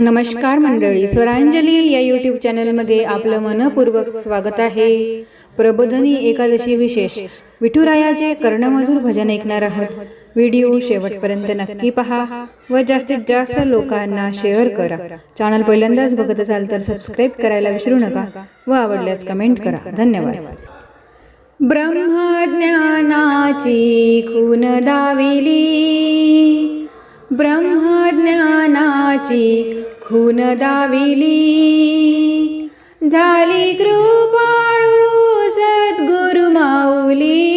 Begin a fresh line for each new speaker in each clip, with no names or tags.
नमस्कार मंडळी स्वरांजली या यूट्यूब चॅनलमध्ये आपलं मनपूर्वक स्वागत आहे. प्रबोधनी एकादशी विशेष. विठुरायाचे कर्णमधुर भजन ऐकणार आहोत. व्हिडिओ शेवटपर्यंत नक्की पहा व जास्तीत जास्त लोकांना शेअर करा. चॅनल पहिल्यांदाच बघत असाल तर सबस्क्राईब करायला विसरू नका व आवडल्यास कमेंट करा. धन्यवाद. ब्रह्मज्ञानाची खून दाविली. ब्रह्मज्ञानाची खून दाविली. झाली कृपाळू सद्गुरु माऊली.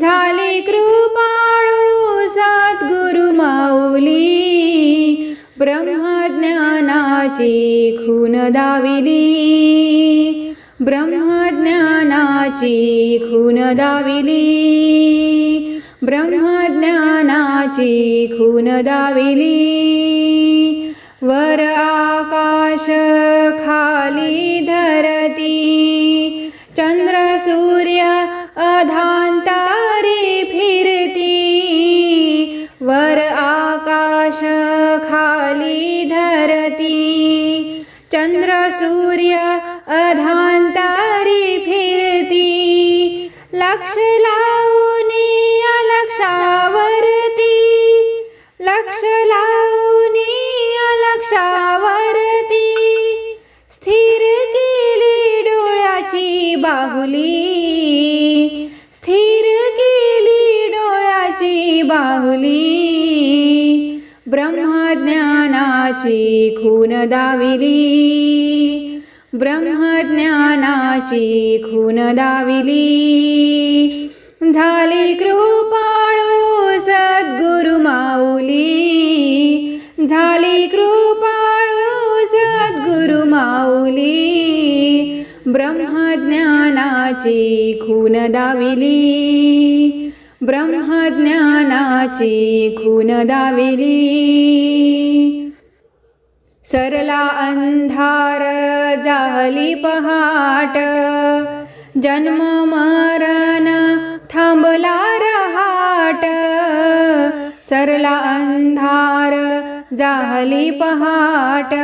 झाली कृपाळू सद्गुरु माऊली. ब्रह्मज्ञानाची खून दाविली. ब्रह्मज्ञानाची खून दाविली. ब्रह्मज्ञानाची खून दाविली. वर आकाश खाली धरती. चंद्र सूर्य अधांतारी फिरती. वर आकाश खाली धरती. चंद्र सूर्य अधांतारी फिरती. लक्ष ला बाहुली ब्रह्मज्ञानाची खून दाविली ब्रह्मज्ञानाची खून दाविली. झाली कृपाळू सद्गुरु माऊली झाली कृपाळू सद्गुरु माऊली ब्रह्मज्ञानाची खून दाविली. ब्रह्मज्ञानाची खून दाविली. सरला अंधार जाहली पहाट. जन्म मरण थांबला रहाट. सरला अंधार जाहली पहाट.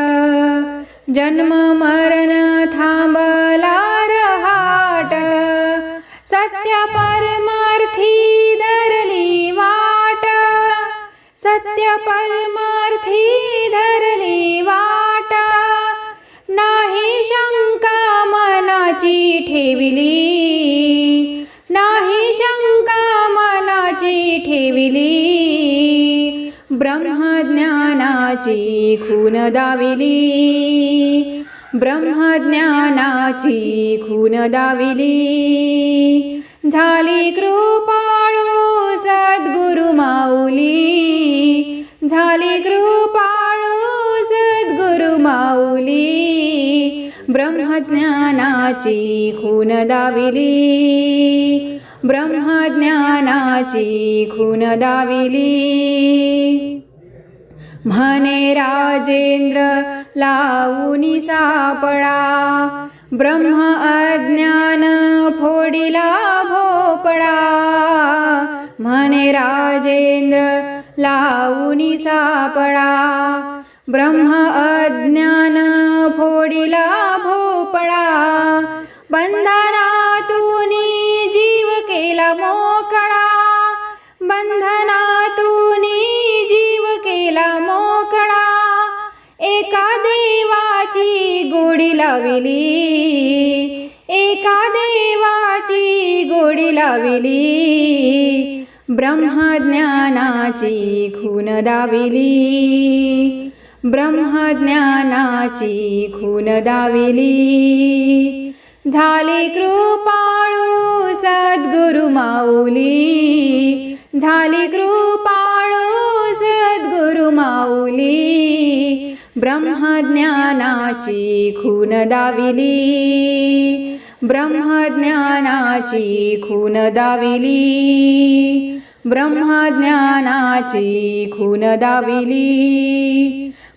जन्म मरण थांबला रहाट. सत्य सत्य परमार्थी धरली वाट. नाही शंका मनाची ठेविली. नाही शंका मनाची ठेविली. ब्रह्मज्ञानाची खून दाविली. ब्रह्मज्ञानाची खून दाविली. झाली कृ ब्रह्मज्ञानाची खून दाविली. ब्रह्मज्ञानाची खून दाविली. म्हणे राजेंद्र लावूनी सापळा. ब्रह्म अज्ञान फोडिला भोपळा. म्हणे राजेंद्र लावूनी सापळा. ब्रह्म अज्ञान भोपळा बंधनातून जीव केला मोकळा. बंधनातून जीव केला मोकळा. एका देवाची गोडी लाविली. एका देवाची गोडी लाविली. ब्रह्मज्ञानाची खून दाविली. ब्रह्मज्ञानाची खून दाविली. झाली कृपाळू सद्गुरु माऊली. झाली कृपाळू सद्गुरु माऊली. ब्रह्मज्ञानाची खून दाविली. ब्रह्मज्ञानाची खून दाविली. ब्रह्मज्ञानाची खून दाविली.